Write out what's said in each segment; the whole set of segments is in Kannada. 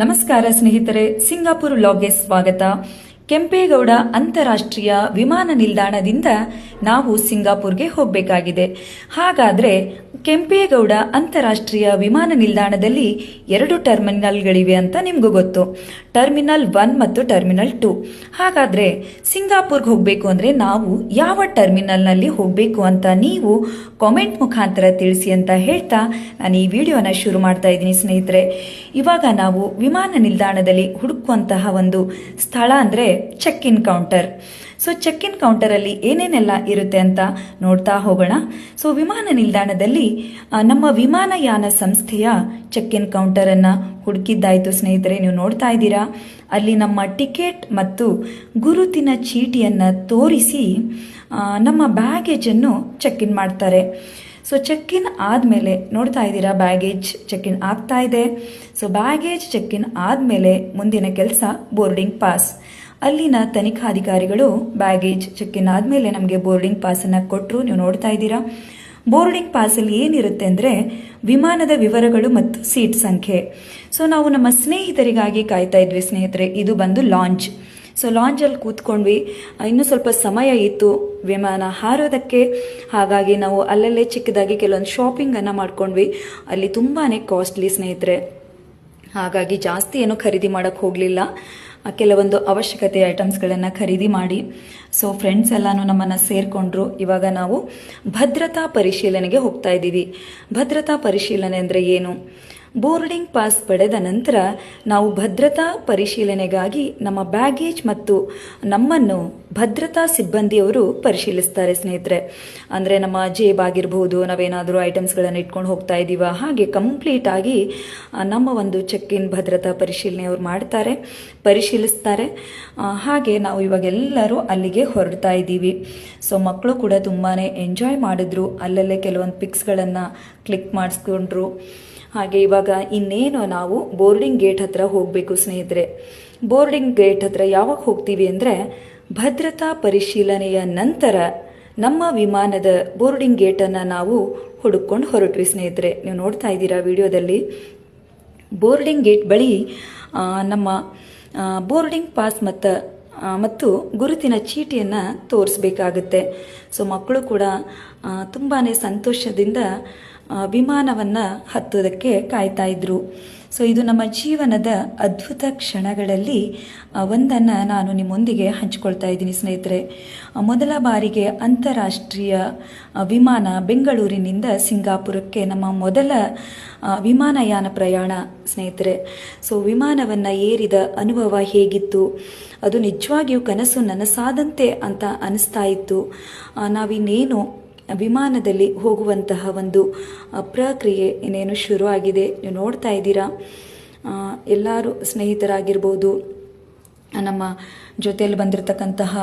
ನಮಸ್ಕಾರ ಸ್ನೇಹಿತರೆ ಸಿಂಗಾಪುರ್ ಲಾಗ್ಗೆ ಸ್ವಾಗತ. ಕೆಂಪೇಗೌಡ ಅಂತಾರಾಷ್ಟ್ರೀಯ ವಿಮಾನ ನಿಲ್ದಾಣದಿಂದ ನಾವು ಸಿಂಗಾಪುರ್ಗೆ ಹೋಗಬೇಕಾಗಿದೆ. ಹಾಗಾದರೆ ಕೆಂಪೇಗೌಡ ಅಂತಾರಾಷ್ಟ್ರೀಯ ವಿಮಾನ ನಿಲ್ದಾಣದಲ್ಲಿ ಎರಡು ಟರ್ಮಿನಲ್ಗಳಿವೆ ಅಂತ ನಿಮಗೂ ಗೊತ್ತು. ಟರ್ಮಿನಲ್ ಒನ್ ಮತ್ತು ಟರ್ಮಿನಲ್ ಟು. ಹಾಗಾದರೆ ಸಿಂಗಾಪುರ್ಗೆ ಹೋಗಬೇಕು ಅಂದರೆ ನಾವು ಯಾವ ಟರ್ಮಿನಲ್ನಲ್ಲಿ ಹೋಗಬೇಕು ಅಂತ ನೀವು ಕಾಮೆಂಟ್ ಮುಖಾಂತರ ತಿಳಿಸಿ ಅಂತ ಹೇಳ್ತಾ ನಾನು ಈ ವಿಡಿಯೋನ ಶುರು ಮಾಡ್ತಾ ಇದ್ದೀನಿ ಸ್ನೇಹಿತರೆ. ಇವಾಗ ನಾವು ವಿಮಾನ ನಿಲ್ದಾಣದಲ್ಲಿ ಹುಡುಕುವಂತಹ ಒಂದು ಸ್ಥಳ ಅಂದರೆ check in counter so check in ಕೌಂಟರಲ್ಲಿ ಏನೇನೆಲ್ಲ ಇರುತ್ತೆ ಅಂತ ನೋಡ್ತಾ ಹೋಗೋಣ. ಸೊ ವಿಮಾನ ನಿಲ್ದಾಣದಲ್ಲಿ ನಮ್ಮ ವಿಮಾನಯಾನ ಸಂಸ್ಥೆಯ ಚೆಕ್ ಇನ್ ಕೌಂಟರನ್ನು ಹುಡುಕಿದ್ದಾಯಿತು ಸ್ನೇಹಿತರೆ, ನೀವು ನೋಡ್ತಾ ಇದ್ದೀರಾ. ಅಲ್ಲಿ ನಮ್ಮ ಟಿಕೆಟ್ ಮತ್ತು ಗುರುತಿನ ಚೀಟಿಯನ್ನು ತೋರಿಸಿ ನಮ್ಮ ಬ್ಯಾಗೇಜನ್ನು ಚೆಕ್ ಇನ್ ಮಾಡ್ತಾರೆ. ಸೊ ಚೆಕ್ ಇನ್ ಆದಮೇಲೆ ನೋಡ್ತಾ ಇದ್ದೀರಾ ಬ್ಯಾಗೇಜ್ ಚೆಕ್ ಇನ್ ಆಗ್ತಾ ಇದೆ. ಸೊ ಬ್ಯಾಗೇಜ್ ಚೆಕ್ ಇನ್ ಆದಮೇಲೆ ಮುಂದಿನ ಕೆಲಸ ಬೋರ್ಡಿಂಗ್ ಪಾಸ್ ಅಲ್ಲಿನ ತನಿಖಾಧಿಕಾರಿಗಳು ಬ್ಯಾಗೇಜ್ ಚೆಕ್ ಇನ್ ಆದಮೇಲೆ ನಮಗೆ ಬೋರ್ಡಿಂಗ್ ಪಾಸನ್ನು ಕೊಟ್ಟರು ನೀವು ನೋಡ್ತಾ ಇದ್ದೀರಾ? ಬೋರ್ಡಿಂಗ್ ಪಾಸಲ್ಲಿ ಏನಿರುತ್ತೆ ಅಂದರೆ ವಿಮಾನದ ವಿವರಗಳು ಮತ್ತು ಸೀಟ್ ಸಂಖ್ಯೆ. ಸೊ ನಾವು ನಮ್ಮ ಸ್ನೇಹಿತರಿಗಾಗಿ ಕಾಯ್ತಾ ಇದ್ವಿ ಸ್ನೇಹಿತರೆ. ಇದು ಬಂದು ಲಾಂಚ್ ಸೊ ಲಾಂಚಲ್ಲಿ ಕೂತ್ಕೊಂಡ್ವಿ. ಇನ್ನೂ ಸ್ವಲ್ಪ ಸಮಯ ಇತ್ತು ವಿಮಾನ ಹಾರೋದಕ್ಕೆ. ಹಾಗಾಗಿ ನಾವು ಅಲ್ಲಲ್ಲೇ ಚಿಕ್ಕದಾಗಿ ಕೆಲವೊಂದು ಶಾಪಿಂಗನ್ನು ಮಾಡ್ಕೊಂಡ್ವಿ. ಅಲ್ಲಿ ತುಂಬಾ ಕಾಸ್ಟ್ಲಿ ಸ್ನೇಹಿತರೆ. ಹಾಗಾಗಿ ಜಾಸ್ತಿ ಏನೂ ಖರೀದಿ ಮಾಡೋಕ್ಕೆ ಹೋಗಲಿಲ್ಲ. ಕೆಲವೊಂದು ಅವಶ್ಯಕತೆ ಐಟಮ್ಸ್ಗಳನ್ನು ಖರೀದಿ ಮಾಡಿ. ಸೊ ಫ್ರೆಂಡ್ಸ್ ಎಲ್ಲನೂ ನಮ್ಮನ್ನು ಸೇರಿಕೊಂಡ್ರು. ಇವಾಗ ನಾವು ಭದ್ರತಾ ಪರಿಶೀಲನೆಗೆ ಹೋಗ್ತಾ ಇದ್ದೀವಿ. ಭದ್ರತಾ ಪರಿಶೀಲನೆ ಅಂದರೆ ಏನು? ಬೋರ್ಡಿಂಗ್ ಪಾಸ್ ಪಡೆದ ನಂತರ ನಾವು ಭದ್ರತಾ ಪರಿಶೀಲನೆಗಾಗಿ ನಮ್ಮ ಬ್ಯಾಗೇಜ್ ಮತ್ತು ನಮ್ಮನ್ನು ಭದ್ರತಾ ಸಿಬ್ಬಂದಿಯವರು ಪರಿಶೀಲಿಸ್ತಾರೆ, ಸ್ನೇಹಿತರೆ. ಅಂದರೆ ನಮ್ಮ ಜೇಬ್ ಆಗಿರ್ಬೋದು, ನಾವೇನಾದರೂ ಐಟಮ್ಸ್ಗಳನ್ನು ಇಟ್ಕೊಂಡು ಹೋಗ್ತಾ ಇದ್ದೀವ ಹಾಗೆ ಕಂಪ್ಲೀಟ್ ಆಗಿ ನಮ್ಮ ಒಂದು ಚೆಕ್ ಇನ್ ಭದ್ರತಾ ಪರಿಶೀಲನೆ ಅವ್ರು ಮಾಡ್ತಾರೆ, ಪರಿಶೀಲಿಸ್ತಾರೆ. ಹಾಗೆ ನಾವು ಇವಾಗೆಲ್ಲರೂ ಅಲ್ಲಿಗೆ ಹೊರಡ್ತಾ ಇದ್ದೀವಿ. ಸೊ ಮಕ್ಕಳು ಕೂಡ ತುಂಬಾ ಎಂಜಾಯ್ ಮಾಡಿದ್ರು. ಅಲ್ಲಲ್ಲೇ ಕೆಲವೊಂದು ಪಿಕ್ಸ್ಗಳನ್ನು ಕ್ಲಿಕ್ ಮಾಡಿಸ್ಕೊಂಡ್ರು. ಹಾಗೆ ಇವಾಗ ಇನ್ನೇನು ನಾವು ಬೋರ್ಡಿಂಗ್ ಗೇಟ್ ಹತ್ರ ಹೋಗಬೇಕು ಸ್ನೇಹಿತರೆ. ಬೋರ್ಡಿಂಗ್ ಗೇಟ್ ಹತ್ರ ಯಾವಾಗ ಹೋಗ್ತೀವಿ ಅಂದರೆ ಭದ್ರತಾ ಪರಿಶೀಲನೆಯ ನಂತರ ನಮ್ಮ ವಿಮಾನದ ಬೋರ್ಡಿಂಗ್ ಗೇಟನ್ನು ನಾವು ಹುಡುಕೊಂಡು ಹೊರಟ್ವಿ ಸ್ನೇಹಿತರೆ. ನೀವು ನೋಡ್ತಾ ಇದ್ದೀರಾ ವಿಡಿಯೋದಲ್ಲಿ? ಬೋರ್ಡಿಂಗ್ ಗೇಟ್ ಬಳಿ ನಮ್ಮ ಬೋರ್ಡಿಂಗ್ ಪಾಸ್ ಮತ್ತು ಮತ್ತು ಗುರುತಿನ ಚೀಟಿಯನ್ನು ತೋರಿಸ್ಬೇಕಾಗುತ್ತೆ. ಸೊ ಮಕ್ಕಳು ಕೂಡ ತುಂಬಾ ಸಂತೋಷದಿಂದ ವಿಮಾನವನ್ನು ಹತ್ತೋದಕ್ಕೆ ಕಾಯ್ತಾ ಇದ್ರು. ಸೊ ಇದು ನಮ್ಮ ಜೀವನದ ಅದ್ಭುತ ಕ್ಷಣಗಳಲ್ಲಿ ಒಂದನ್ನು ನಾನು ನಿಮ್ಮೊಂದಿಗೆ ಹಂಚಿಕೊಳ್ತಾ ಇದ್ದೀನಿ ಸ್ನೇಹಿತರೆ. ಮೊದಲ ಬಾರಿಗೆ ಅಂತಾರಾಷ್ಟ್ರೀಯ ವಿಮಾನ ಬೆಂಗಳೂರಿನಿಂದ ಸಿಂಗಾಪುರಕ್ಕೆ ನಮ್ಮ ಮೊದಲ ವಿಮಾನಯಾನ ಪ್ರಯಾಣ ಸ್ನೇಹಿತರೆ. ಸೊ ವಿಮಾನವನ್ನು ಏರಿದ ಅನುಭವ ಹೇಗಿತ್ತು? ಅದು ನಿಜವಾಗಿಯೂ ಕನಸು ನನಸಾದಂತೆ ಅಂತ ಅನಿಸ್ತಾ ಇತ್ತು. ನಾವಿನ್ನೇನು ವಿಮಾನದಲ್ಲಿ ಹೋಗುವಂತಹ ಒಂದು ಪ್ರಕ್ರಿಯೆ ಇನ್ನೇನು ಶುರು ಆಗಿದೆ ನೀವು ನೋಡ್ತಾ ಇದ್ದೀರಾ? ಎಲ್ಲರೂ ಸ್ನೇಹಿತರಾಗಿರ್ಬೋದು, ನಮ್ಮ ಜೊತೆಯಲ್ಲಿ ಬಂದಿರತಕ್ಕಂತಹ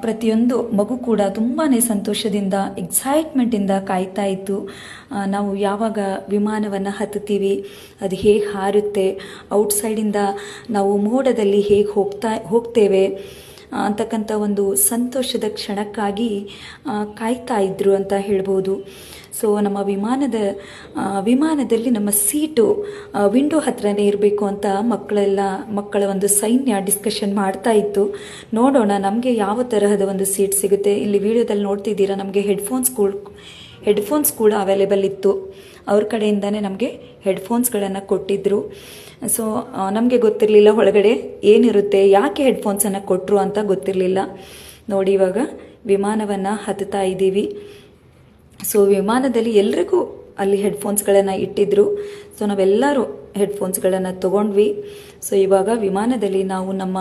ಪ್ರತಿಯೊಂದು ಮಗು ಕೂಡ ತುಂಬಾ ಸಂತೋಷದಿಂದ ಎಕ್ಸೈಟ್ಮೆಂಟಿಂದ ಕಾಯ್ತಾ ಇತ್ತು ನಾವು ಯಾವಾಗ ವಿಮಾನವನ್ನು ಹತ್ತುತ್ತೀವಿ, ಅದು ಹೇಗೆ ಹಾರುತ್ತೆ ಔಟ್ಸೈಡಿಂದ ನಾವು ಮೋಡದಲ್ಲಿ ಹೇಗೆ ಹೋಗ್ತಾ, ಹೋಗ್ತೇವೆ ಅಂತಕ್ಕಂಥ ಒಂದು ಸಂತೋಷದ ಕ್ಷಣಕ್ಕಾಗಿ ಕಾಯ್ತಾ ಇದ್ರು ಅಂತ ಹೇಳ್ಬೋದು. ಸೊ ನಮ್ಮ ವಿಮಾನದ ವಿಮಾನದಲ್ಲಿ ನಮ್ಮ ಸೀಟು ವಿಂಡೋ ಹತ್ರನೇ ಇರಬೇಕು ಅಂತ ಮಕ್ಕಳೆಲ್ಲ, ಮಕ್ಕಳ ಒಂದು ಸೈನ್ಯ ಡಿಸ್ಕಷನ್ ಮಾಡ್ತಾ ಇತ್ತು. ನೋಡೋಣ, ನಮಗೆ ಯಾವ ತರಹದ ಒಂದು ಸೀಟ್ ಸಿಗುತ್ತೆ. ಇಲ್ಲಿ ವಿಡಿಯೋದಲ್ಲಿ ನೋಡ್ತಿದ್ದೀರಾ, ನಮಗೆ ಹೆಡ್ಫೋನ್ಸ್ ಕೂಡ ಹೆಡ್ಫೋನ್ಸ್ ಕೂಡ ಅವೈಲೇಬಲ್ ಇತ್ತು. ಅವ್ರ ಕಡೆಯಿಂದನೇ ನಮಗೆ ಹೆಡ್ಫೋನ್ಸ್ಗಳನ್ನು ಕೊಟ್ಟಿದ್ದರು ಸೊ ನಮಗೆ ಗೊತ್ತಿರಲಿಲ್ಲ ಒಳಗಡೆ ಏನಿರುತ್ತೆ, ಯಾಕೆ ಹೆಡ್ಫೋನ್ಸನ್ನು ಕೊಟ್ಟರು ಅಂತ ಗೊತ್ತಿರಲಿಲ್ಲ. ನೋಡಿ ಇವಾಗ ವಿಮಾನವನ್ನು ಹತ್ತುತ್ತಾ ಇದ್ದೀವಿ. ಸೊ ವಿಮಾನದಲ್ಲಿ ಎಲ್ರಿಗೂ ಅಲ್ಲಿ ಹೆಡ್ಫೋನ್ಸ್ಗಳನ್ನು ಇಟ್ಟಿದ್ರು. ಸೊ ನಾವೆಲ್ಲರೂ ಹೆಡ್ಫೋನ್ಸ್ಗಳನ್ನು ತೊಗೊಂಡ್ವಿ. ಸೊ ಇವಾಗ ವಿಮಾನದಲ್ಲಿ ನಾವು ನಮ್ಮ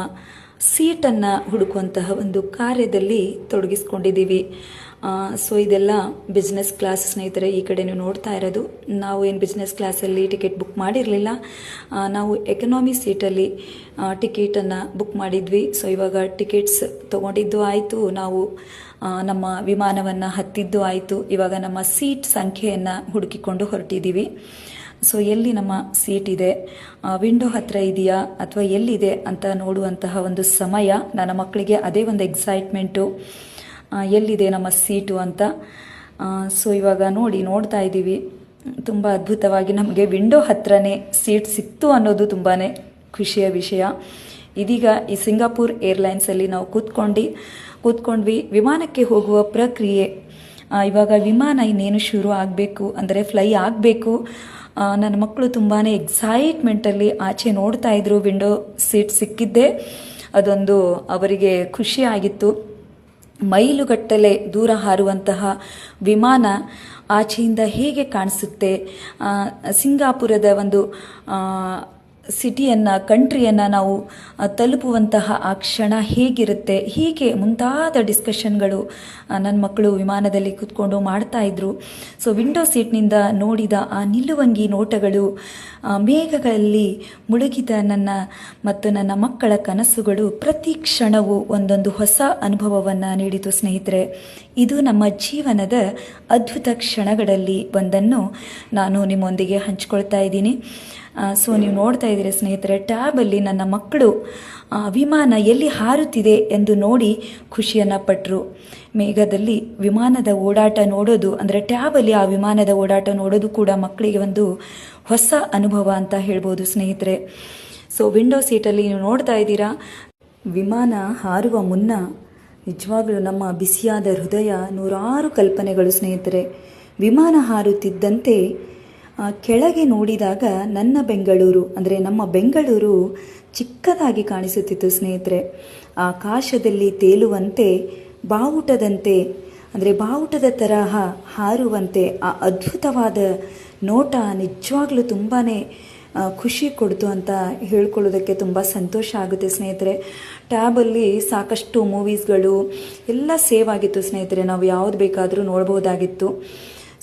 ಸೀಟನ್ನು ಹುಡುಕುವಂತಹ ಒಂದು ಕಾರ್ಯದಲ್ಲಿ ತೊಡಗಿಸ್ಕೊಂಡಿದ್ದೀವಿ. ಸೊ ಇದೆಲ್ಲ ಬಿಸ್ನೆಸ್ ಕ್ಲಾಸ್ ಸ್ನೇಹಿತರೆ, ಈ ಕಡೆ ನೀವು ನೋಡ್ತಾ ಇರೋದು. ನಾವು ಏನು ಬಿಸ್ನೆಸ್ ಕ್ಲಾಸಲ್ಲಿ ಟಿಕೆಟ್ ಬುಕ್ ಮಾಡಿರಲಿಲ್ಲ. ನಾವು ಎಕನಾಮಿ ಸೀಟಲ್ಲಿ ಟಿಕೆಟನ್ನು ಬುಕ್ ಮಾಡಿದ್ವಿ. ಸೊ ಇವಾಗ ಟಿಕೆಟ್ಸ್ ತೊಗೊಂಡಿದ್ದು ಆಯಿತು. ನಾವು ನಮ್ಮ ವಿಮಾನವನ್ನು ಹತ್ತಿದ್ದು ಆಯಿತು. ಇವಾಗ ನಮ್ಮ ಸೀಟ್ ಸಂಖ್ಯೆಯನ್ನು ಹುಡುಕಿಕೊಂಡು ಹೊರಟಿದ್ದೀವಿ ಸೊ ಎಲ್ಲಿ ನಮ್ಮ ಸೀಟ್ ಇದೆ? ವಿಂಡೋ ಹತ್ತಿರ ಇದೆಯಾ? ಅಥವಾ ಎಲ್ಲಿದೆ ಅಂತ ನೋಡುವಂತಹ ಒಂದು ಸಮಯ. ನನ್ನ ಮಕ್ಕಳಿಗೆ ಅದೇ ಒಂದು ಎಕ್ಸೈಟ್ಮೆಂಟು ಎಲ್ಲಿದೆ ನಮ್ಮ ಸೀಟು ಅಂತ? ಸೊ ಇವಾಗ ನೋಡಿ, ನೋಡ್ತಾ ಇದ್ದೀವಿ. ತುಂಬ ಅದ್ಭುತವಾಗಿ ನಮಗೆ ವಿಂಡೋ ಹತ್ರನೇ ಸೀಟ್ ಸಿಕ್ತು ಅನ್ನೋದು ತುಂಬಾ ಖುಷಿಯ ವಿಷಯ. ಇದೀಗ ಈ ಸಿಂಗಾಪುರ್ ಏರ್ಲೈನ್ಸಲ್ಲಿ ನಾವು ಕೂತ್ಕೊಂಡು, ಕೂತ್ಕೊಂಡ್ವಿ. ವಿಮಾನಕ್ಕೆ ಹೋಗುವ ಪ್ರಕ್ರಿಯೆ ಇವಾಗ ವಿಮಾನ ಇನ್ನೇನು ಶುರು ಆಗಬೇಕು, ಅಂದರೆ ಫ್ಲೈ ಆಗಬೇಕು. ನನ್ನ ಮಕ್ಕಳು ತುಂಬಾ ಎಕ್ಸೈಟ್ಮೆಂಟಲ್ಲಿ ಆಚೆ ನೋಡ್ತಾ ಇದ್ರು, ವಿಂಡೋ ಸೀಟ್ ಸಿಕ್ಕಿದ್ದೆ. ಅದೊಂದು ಅವರಿಗೆ ಖುಷಿ ಆಗಿತ್ತು. ಮೈಲುಗಟ್ಟಲೆ ದೂರ ಹಾರುವಂತಹ ವಿಮಾನ ಆಚೆಯಿಂದ ಹೇಗೆ ಕಾಣಿಸುತ್ತೆ? ಸಿಂಗಾಪುರದ ಒಂದು ಸಿಟಿಯನ್ನು, ಕಂಟ್ರಿಯನ್ನು ನಾವು ತಲುಪುವಂತಹ ಆ ಕ್ಷಣ ಹೇಗಿರುತ್ತೆ? ಹೀಗೆ ಮುಂತಾದ ಡಿಸ್ಕಷನ್ಗಳು ನನ್ನ ಮಕ್ಕಳು ವಿಮಾನದಲ್ಲಿ ಕೂತ್ಕೊಂಡು ಮಾಡ್ತಾಯಿದ್ರು ಸೊ, ವಿಂಡೋ ಸೀಟ್ನಿಂದ ನೋಡಿದ ಆ ನಿಲುವಂಗಿ ನೋಟಗಳು ಮೇಘಗಳಲ್ಲಿ ಮುಳುಗಿದ ನನ್ನ ಮತ್ತು ನನ್ನ ಮಕ್ಕಳ ಕನಸುಗಳು ಪ್ರತಿ ಕ್ಷಣವೂ ಒಂದೊಂದು ಹೊಸ ಅನುಭವವನ್ನು ನೀಡಿತು ಸ್ನೇಹಿತರೆ. ಇದು ನಮ್ಮ ಜೀವನದ ಅದ್ಭುತ ಕ್ಷಣಗಳಲ್ಲಿ ಒಂದನ್ನು ನಾನು ನಿಮ್ಮೊಂದಿಗೆ ಹಂಚಿಕೊಳ್ತಾ ಇದ್ದೀನಿ. ಸೊ ನೀವು ನೋಡ್ತಾ ಇದ್ದೀರಿ ಸ್ನೇಹಿತರೆ ಟ್ಯಾಬಲ್ಲಿ ನನ್ನ ಮಕ್ಕಳು ವಿಮಾನ ಎಲ್ಲಿ ಹಾರುತ್ತಿದೆ ಎಂದು ನೋಡಿ ಖುಷಿಯನ್ನು ಪಟ್ಟರು ಮೇಘದಲ್ಲಿ ವಿಮಾನದ ಓಡಾಟ ನೋಡೋದು, ಅಂದರೆ ಟ್ಯಾಬಲ್ಲಿ ಆ ವಿಮಾನದ ಓಡಾಟ ನೋಡೋದು ಕೂಡ ಮಕ್ಕಳಿಗೆ ಒಂದು ಹೊಸ ಅನುಭವ ಅಂತ ಹೇಳ್ಬೋದು ಸ್ನೇಹಿತರೆ. ಸೊ ವಿಂಡೋ ಸೀಟಲ್ಲಿ ನೀವು ನೋಡ್ತಾ ಇದ್ದೀರಾ, ವಿಮಾನ ಹಾರುವ ಮುನ್ನ ನಿಜವಾಗಲೂ ನಮ್ಮ ಬಿಸಿಯಾದ ಹೃದಯ ನೂರಾರು ಕಲ್ಪನೆಗಳು ಸ್ನೇಹಿತರೆ. ವಿಮಾನ ಹಾರುತ್ತಿದ್ದಂತೆ ಕೆಳಗೆ ನೋಡಿದಾಗ ನನ್ನ ಬೆಂಗಳೂರು, ಅಂದರೆ ನಮ್ಮ ಬೆಂಗಳೂರು ಚಿಕ್ಕದಾಗಿ ಕಾಣಿಸುತ್ತಿತ್ತು ಸ್ನೇಹಿತರೆ. ಆಕಾಶದಲ್ಲಿ ತೇಲುವಂತೆ, ಬಾವುಟದಂತೆ, ಅಂದರೆ ಬಾವುಟದ ತರಹ ಹಾರುವಂತೆ, ಆ ಅದ್ಭುತವಾದ ನೋಟ ನಿಜವಾಗ್ಲೂ ತುಂಬಾ ಖುಷಿ ಕೊಡ್ತು ಅಂತ ಹೇಳ್ಕೊಳ್ಳೋದಕ್ಕೆ ತುಂಬ ಸಂತೋಷ ಆಗುತ್ತೆ ಸ್ನೇಹಿತರೆ. ಟ್ಯಾಬಲ್ಲಿ ಸಾಕಷ್ಟು ಮೂವೀಸ್ಗಳು ಎಲ್ಲ ಸೇವ್ ಆಗಿತ್ತು ಸ್ನೇಹಿತರೆ. ನಾವು ಯಾವ್ದು ಬೇಕಾದರೂ ನೋಡ್ಬೋದಾಗಿತ್ತು.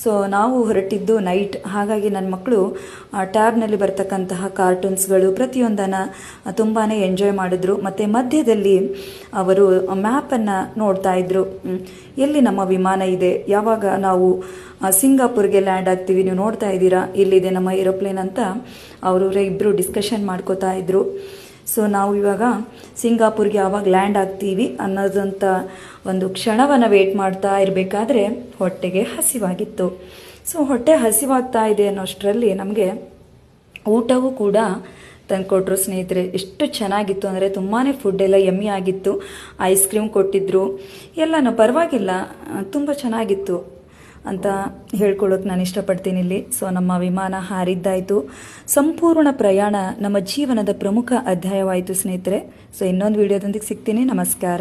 ಸೊ ನಾವು ಹೊರಟಿದ್ದು ನೈಟ್ ಹಾಗಾಗಿ ನನ್ನ ಮಕ್ಕಳು ಟ್ಯಾಬ್ನಲ್ಲಿ ಬರ್ತಕ್ಕಂತಹ ಕಾರ್ಟೂನ್ಸ್ಗಳು ಪ್ರತಿಯೊಂದನ್ನು ತುಂಬಾ ಎಂಜಾಯ್ ಮಾಡಿದ್ರು. ಮತ್ತು ಮಧ್ಯದಲ್ಲಿ ಅವರು ಮ್ಯಾಪನ್ನು ನೋಡ್ತಾ ಇದ್ರು. ಎಲ್ಲಿ ನಮ್ಮ ವಿಮಾನ ಇದೆ? ಯಾವಾಗ ನಾವು ಸಿಂಗಾಪುರ್ಗೆ ಲ್ಯಾಂಡ್ ಆಗ್ತೀವಿ, ನೀವು ನೋಡ್ತಾ ಇದ್ದೀರಾ? ಇಲ್ಲಿದೆ ನಮ್ಮ ಏರೋಪ್ಲೇನ್ ಅಂತ? ಅವರು ಇಬ್ಬರು ಡಿಸ್ಕಷನ್ ಮಾಡ್ಕೋತಾ ಇದ್ರು. ಸೊ ನಾವು ಇವಾಗ ಸಿಂಗಾಪುರ್ಗೆ ಯಾವಾಗ ಲ್ಯಾಂಡ್ ಆಗ್ತೀವಿ ಅನ್ನೋದಂಥ ಒಂದು ಕ್ಷಣವನ್ನು ವೇಟ್ ಮಾಡ್ತಾ ಇರಬೇಕಾದ್ರೆ ಹೊಟ್ಟೆಗೆ ಹಸಿವಾಗಿತ್ತು. ಸೊ ಹೊಟ್ಟೆ ಹಸಿವಾಗ್ತಾ ಇದೆ ಅನ್ನೋಷ್ಟರಲ್ಲಿ ನಮಗೆ ಊಟವೂ ಕೂಡ ತಂದುಕೊಟ್ರು ಸ್ನೇಹಿತರೆ. ಎಷ್ಟು ಚೆನ್ನಾಗಿತ್ತು ಅಂದರೆ ತುಂಬಾ ಫುಡ್ ಎಲ್ಲ ಎಮ್ಮಿ ಆಗಿತ್ತು. ಐಸ್ ಕ್ರೀಮ್ ಕೊಟ್ಟಿದ್ರು. ಎಲ್ಲನೂ ಪರವಾಗಿಲ್ಲ. ತುಂಬ ಚೆನ್ನಾಗಿತ್ತು. ಅಂತ ಹೇಳ್ಕೊಳ್ಳೋಕೆ ನಾನು ಇಷ್ಟಪಡ್ತೀನಿ ಇಲ್ಲಿ. ಸೊ ನಮ್ಮ ವಿಮಾನ ಹಾರಿದ್ದಾಯಿತು. ಸಂಪೂರ್ಣ ಪ್ರಯಾಣ ನಮ್ಮ ಜೀವನದ ಪ್ರಮುಖ ಅಧ್ಯಾಯವಾಯಿತು ಸ್ನೇಹಿತರೆ. ಸೊ ಇನ್ನೊಂದು ವಿಡಿಯೋದೊಂದಿಗೆ ಸಿಗ್ತೀನಿ. ನಮಸ್ಕಾರ.